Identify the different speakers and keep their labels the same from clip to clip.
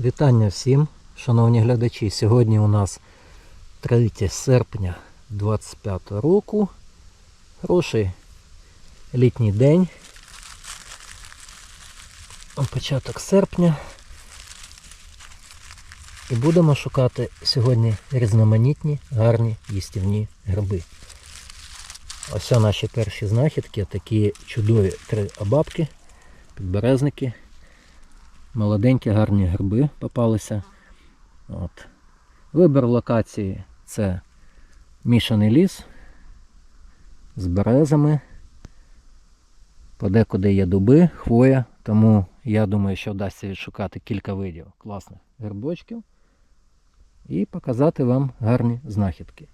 Speaker 1: Вітання всім, шановні глядачі. Сьогодні у нас 3 серпня 25 року. Хороший літній день. Початок серпня. І будемо шукати сьогодні різноманітні гарні їстівні гриби. Ось наші перші знахідки, такі чудові три абабки, підберезники. Молоденькі гарні гриби попалися. От. Вибір локації це мішаний ліс з березами. Подекуди є дуби, хвоя, тому я думаю, що вдасться відшукати кілька видів класних грибочків і показати вам гарні знахідки.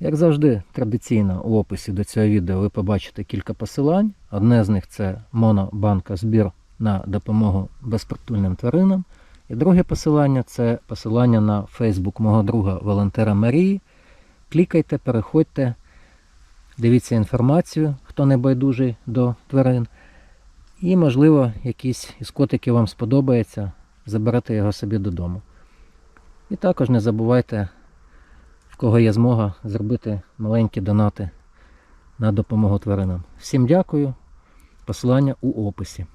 Speaker 1: Як завжди, традиційно у описі до цього відео ви побачите кілька посилань. Одне з них це монобанка збір на допомогу безпритульним тваринам. І друге посилання це посилання на Фейсбук мого друга волонтера Марії. Клікайте, переходьте, дивіться інформацію, хто не байдужий до тварин. І, можливо, якийсь із котиків вам сподобається, заберете його собі додому. І також не забувайте, в кого є змога, зробити маленькі донати на допомогу тваринам. Всім дякую. Посилання у описі.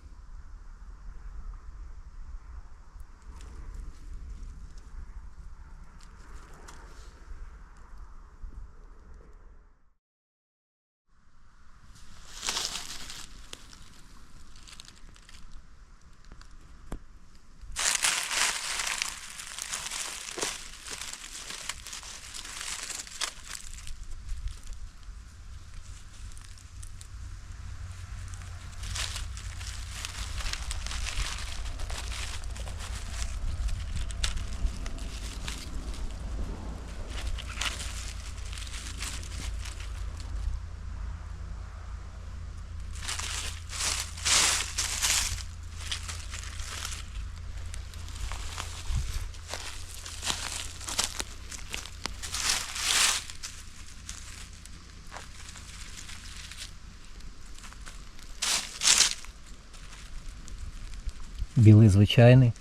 Speaker 1: Білий звичайний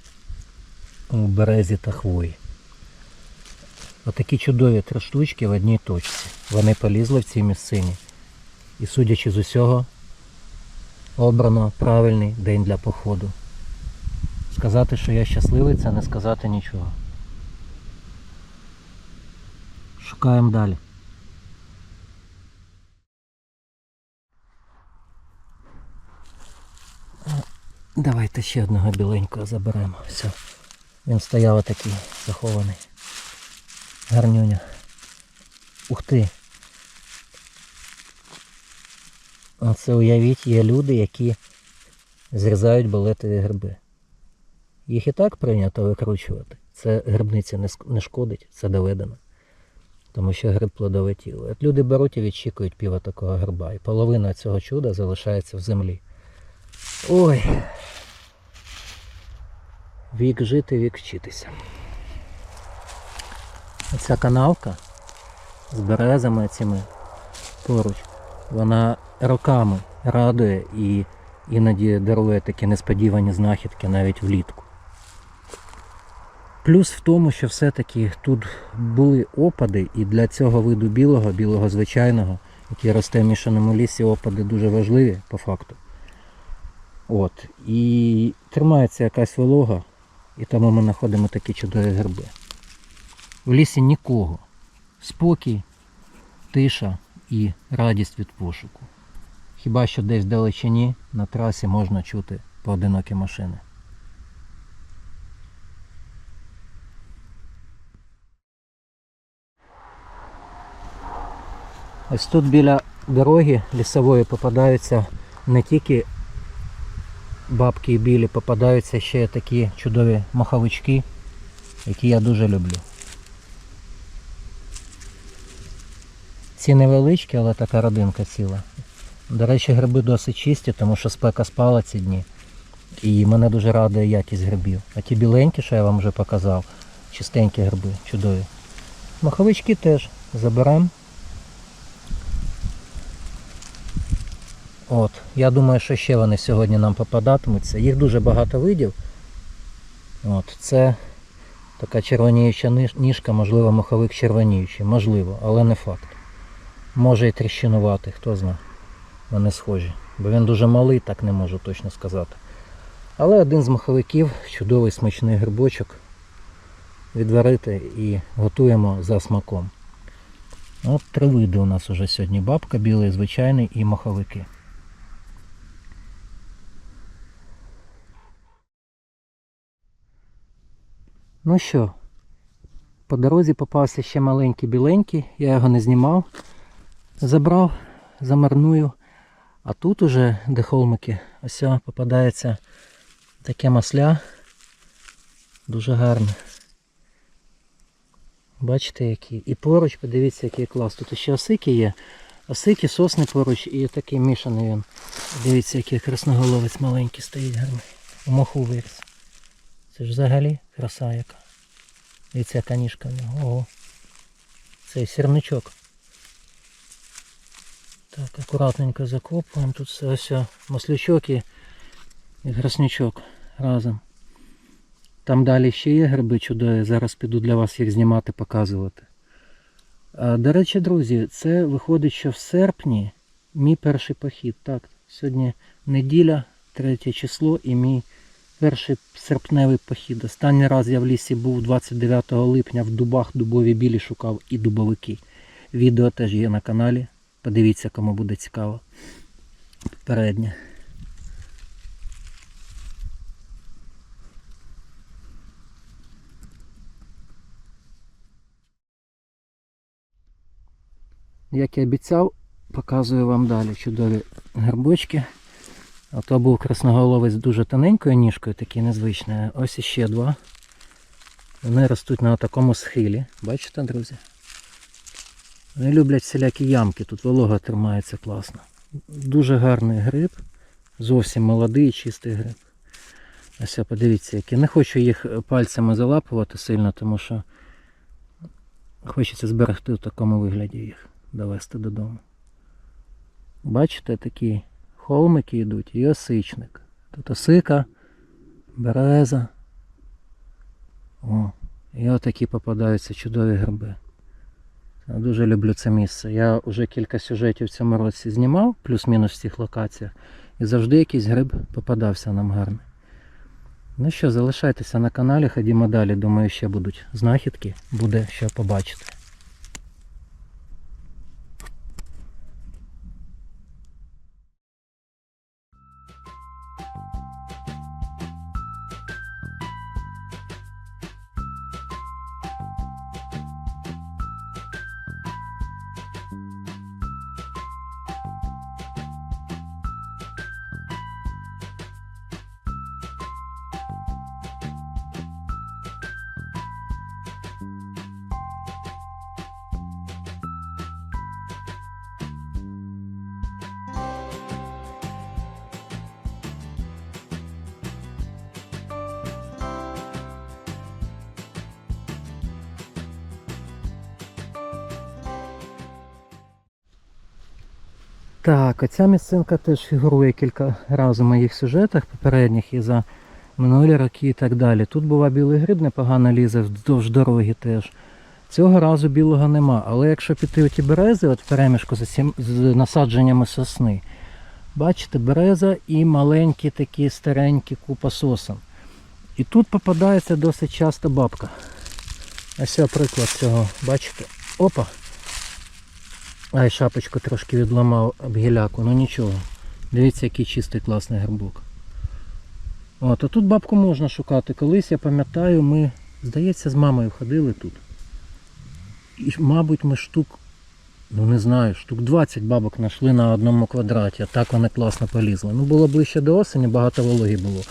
Speaker 1: у березі та хвої. Отакі чудові три штучки в одній точці. Вони полізли в цій місцині. І судячи з усього, обрано правильний день для походу. Сказати, що я щасливий, це не сказати нічого. Шукаємо далі. Давайте ще одного біленького заберемо. Все. Він стояв отакий захований. Гарнюня. Ух ти. Оце уявіть, є люди, які зрізають балетові гриби. Їх і так прийнято викручувати. Це грибниці не шкодить, це доведено. Тому що гриб плодове тіло. От люди беруть і відчікують пів такого гриба. І половина цього чуда залишається в землі. Ой. Вік жити, вік вчитися. Оця канавка з березами цими поруч, вона роками радує і іноді дарує такі несподівані знахідки навіть влітку. Плюс в тому, що все-таки тут були опади, і для цього виду білого, білого звичайного, який росте в мішаному лісі, опади дуже важливі по факту. От. І тримається якась волога, і тому ми знаходимо такі чудові гриби. В лісі нікого. Спокій, тиша і радість від пошуку. Хіба що десь вдалечині на трасі можна чути поодинокі машини. Ось тут біля дороги лісової попадаються не тільки бабки і білі, попадаються ще такі чудові маховички, які я дуже люблю. Ці невеличкі, але така родинка ціла. До речі, гриби досить чисті, тому що спека спала ці дні. І мене дуже радує якість грибів. А ті біленькі, що я вам вже показав, чистенькі гриби, чудові. Маховички теж заберемо. От, я думаю, що ще вони сьогодні нам попадатимуться. Їх дуже багато видів. От, це така червоніюча ніжка, можливо, моховик червоніючий, можливо, але не факт. Може і тріщинувати, хто знає. Вони схожі. Бо він дуже малий, так не можу точно сказати. Але один з маховиків, чудовий смачний грибочок. Відварити і готуємо за смаком. От три види у нас уже сьогодні. Бабка, білий, звичайний і маховики. Ну що, по дорозі попався ще маленький біленький, я його не знімав, забрав, замарную. А тут уже, де холмики, ось попадається таке масля. Дуже гарне. Бачите які. І поруч, подивіться, який клас. Тут ще осики є. Осики, сосни поруч і такий мішаний він. Дивіться, який красноголовець маленький стоїть гарний. У моху виріс. Це ж взагалі краса яка. Дивіться, яка ніжка в нього. Ого. Цей сірничок. Так, акуратненько закопуємо. Тут все ось о, маслючок і, і гроснячок разом. Там далі ще є гриби чудові. Зараз піду для вас їх знімати, показувати. До речі, друзі, це виходить, що в серпні мій перший похід. Так, сьогодні неділя, 3 число і мій перший серпневий похід. Останній раз я в лісі був 29 липня в дубах дубові білі шукав і дубовики. Відео теж є на каналі. Подивіться, кому буде цікаво. Переднє. Як і обіцяв, показую вам далі чудові грибочки. А то був красноголовець дуже тоненькою ніжкою, такий незвичний. Ось іще два. Вони ростуть на такому схилі. Бачите, друзі? Вони люблять всілякі ямки, тут волога тримається класно. Дуже гарний гриб. Зовсім молодий, чистий гриб. Ось подивіться, які. Не хочу їх пальцями залапувати сильно, тому що хочеться зберегти в такому вигляді їх, довести додому. Бачите, такі холмики йдуть і осичник. Тут осика, береза. О, і отакі попадаються чудові гриби. Я дуже люблю це місце. Я вже кілька сюжетів в цьому році знімав, плюс-мінус в цих локаціях. І завжди якийсь гриб попадався нам гарний. Ну що, залишайтеся на каналі, ходімо далі. Думаю, ще будуть знахідки, буде що побачити. Так, оця місцинка теж фігурує кілька разів в моїх сюжетах попередніх і за минулі роки і так далі. Тут була білий гриб, непогано лізе вздовж дороги теж. Цього разу білого нема. Але якщо піти у ті берези, от перемішку з, насадженнями сосни, бачите, береза і маленькі такі старенькі купа сосен. І тут попадається досить часто бабка. Ось приклад цього, бачите? Опа! Ай, шапочку трошки відламав об гіляку, ну нічого. Дивіться, який чистий класний грибок. От, а тут бабку можна шукати. Колись я пам'ятаю, ми, здається, з мамою ходили тут. І, мабуть, ми штук, ну не знаю, штук 20 бабок знайшли на одному квадраті, а так вони класно полізли. Ну було ближче до осені, багато вологі було.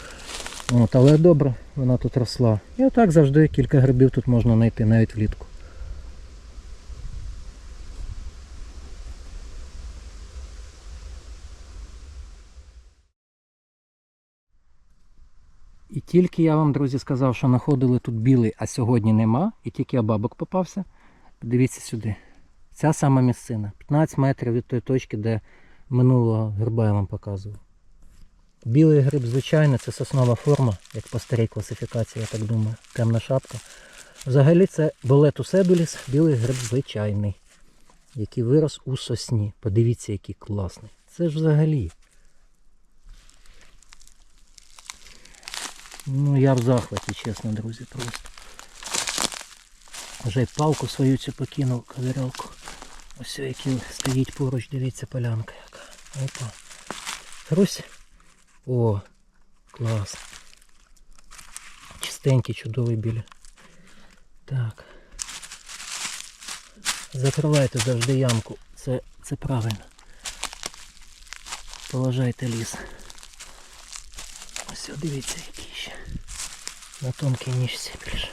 Speaker 1: От, але добре, вона тут росла. І отак завжди кілька грибів тут можна знайти, навіть влітку. І тільки я вам, друзі, сказав, що знаходили тут білий, а сьогодні нема, і тільки я бабок попався. Подивіться сюди. Ця сама місцина. 15 метрів від тої точки, де минулого герба я вам показував. Білий гриб, звичайно, це соснова форма, як по старій класифікації, я так думаю, темна шапка. Взагалі це болетус едуліс, білий гриб звичайний, який вирос у сосні. Подивіться, який класний. Це ж взагалі. Ну я в захваті, чесно, друзі, просто. Вже й палку свою цю покинув, ковирялку. Ось який стоїть поруч, дивіться, полянка яка. Опа. Русь. О, клас. Чистенький, чудовий біля. Так. Закривайте завжди ямку. Це, це правильно. Поважайте ліс. Ось дивіться, який ще. На тонкій ніжці більше.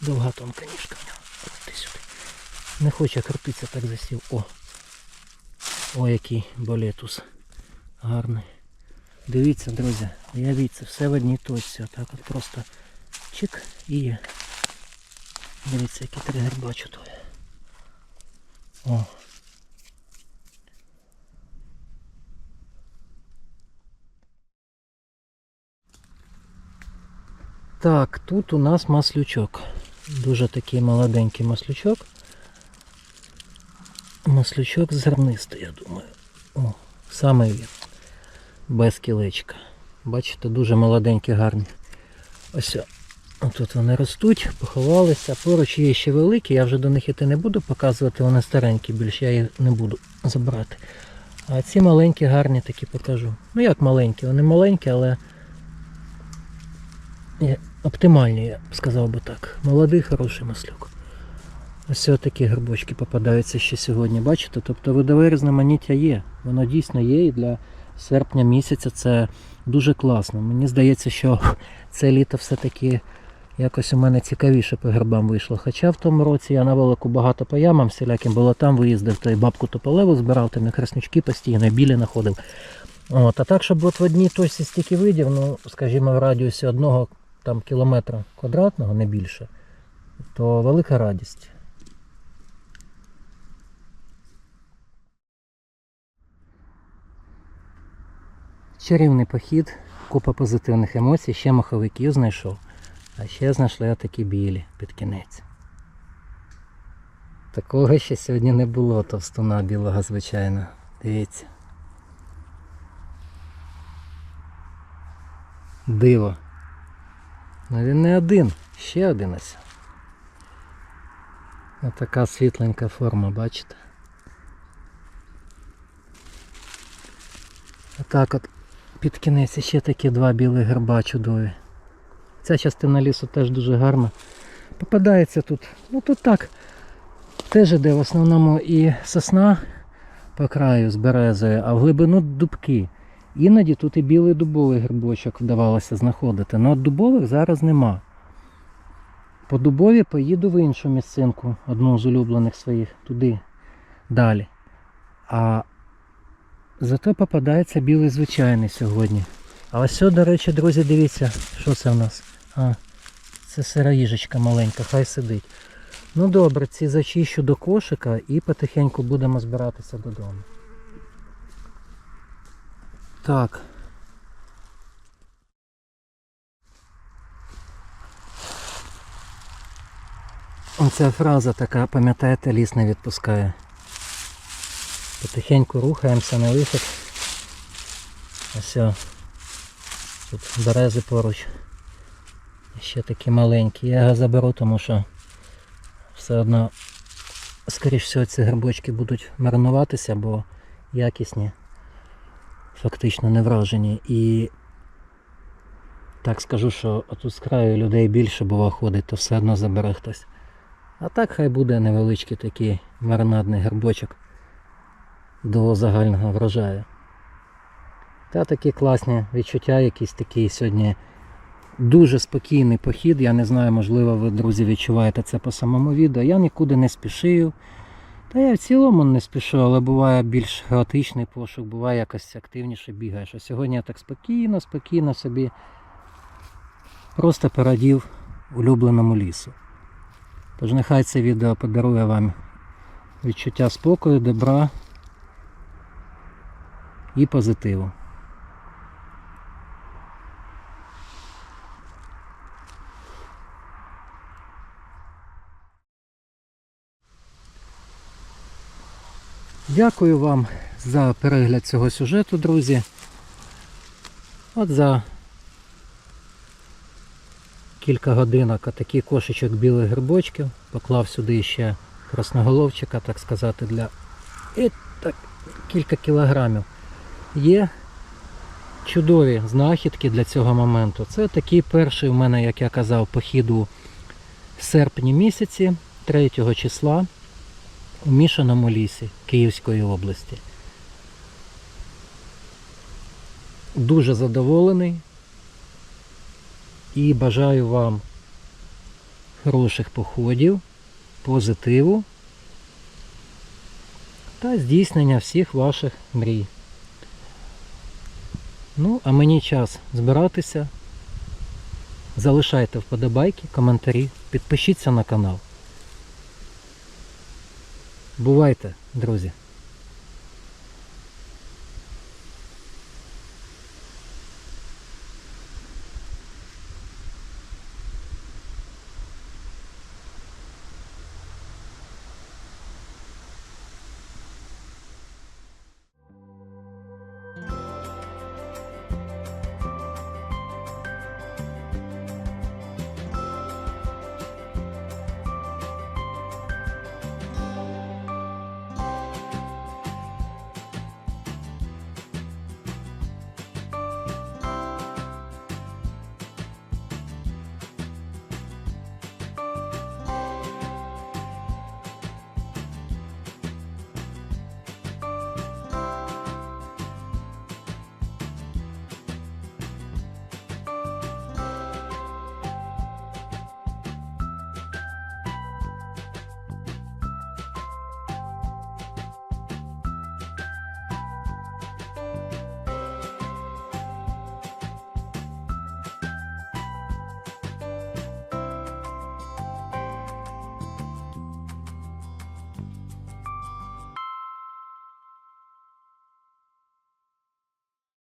Speaker 1: Довга тонка ніжка в нього. Ти сюди. Не хоче крутитися, так засів. О! О, який болетус. Гарний. Дивіться, друзі, уявіть, це все в одній точці. Отак от просто чик і є. Дивіться, які три герба чудові. О. Так, тут у нас маслючок. Дуже такий молоденький маслючок. Маслючок зернистий, я думаю. О, саме він. Без кілечка. Бачите, дуже молоденькі, гарні. Ось тут вони ростуть, поховалися. Поруч є ще великі, я вже до них іти не буду показувати, вони старенькі більше, я їх не буду забрати. А ці маленькі, гарні такі покажу. Ну як маленькі, вони маленькі, але оптимальні, я б сказав би так. Молодий, хороший маслюк. Ось такі грибочки попадаються ще сьогодні. Бачите? Тобто видове різноманіття є. Воно дійсно є і для серпня місяця це дуже класно. Мені здається, що це літо все-таки якось у мене цікавіше по грибам вийшло. Хоча в тому році я на велику багато по ямам всіляким болотам виїздив, то й бабку тополеву збирав, там і краснючки постійно, білі знаходив. От, а так, щоб от в одній точці стільки видів, ну, скажімо, в радіусі одного там, кілометра квадратного, не більше, то велика радість. Чарівний похід, купа позитивних емоцій, ще маховиків знайшов, а ще знайшли отакі білі під кінець. Такого ще сьогодні не було товстуна білого, звичайно. Дивіться. Диво. Ну він не один, ще один ось. Отака світленька форма, бачите? Отак от під кінець ще такі два білі герба чудові. Ця частина лісу теж дуже гарна. Попадається тут, ну тут так, теж іде в основному і сосна по краю з березою, а в глибину дубки. Іноді тут і білий дубовий грибочок вдавалося знаходити, але дубових зараз нема. По дубові поїду в іншу місцинку, одну з улюблених своїх, туди далі. А зато попадається білий звичайний сьогодні. А ось, до речі, друзі, дивіться, що це в нас. А, це сира їжечка маленька, хай сидить. Ну добре, ці зачищу до кошика і потихеньку будемо збиратися додому. Так. Оця фраза така, пам'ятаєте, ліс не відпускає. Потихеньку рухаємося на вихід. Ось. Тут берези поруч. Ще такі маленькі. Я його заберу, тому що все одно, скоріш всього, ці грибочки будуть маринуватися, бо якісні фактично не вражені. І так скажу, що тут з краю людей більше бува ходить, то все одно забере хтось. А так хай буде невеличкий такий маринадний грибочок до загального врожаю. Та такі класні відчуття, якісь такі сьогодні дуже спокійний похід. Я не знаю, можливо, ви, друзі, відчуваєте це по самому відео. Я нікуди не спішив. Та я в цілому не спішу, але буває більш хаотичний пошук, буває якось активніше бігаєш. А сьогодні я так спокійно, спокійно собі просто порадів улюбленому лісу. Тож нехай це відео подарує вам відчуття спокою, добра і позитиву. Дякую вам за перегляд цього сюжету, друзі. От за кілька годинок такий кошечок білих грибочків. Поклав сюди ще красноголовчика, так сказати, для і так, кілька кілограмів. Є чудові знахідки для цього моменту. Це такий перший у мене, як я казав, похід у серпні місяці, 3 числа у Мішаному лісі Київської області. Дуже задоволений і бажаю вам хороших походів, позитиву та здійснення всіх ваших мрій. Ну, а мені час збиратися. Залишайте вподобайки, коментарі, підпишіться на канал. Бувайте, друзі!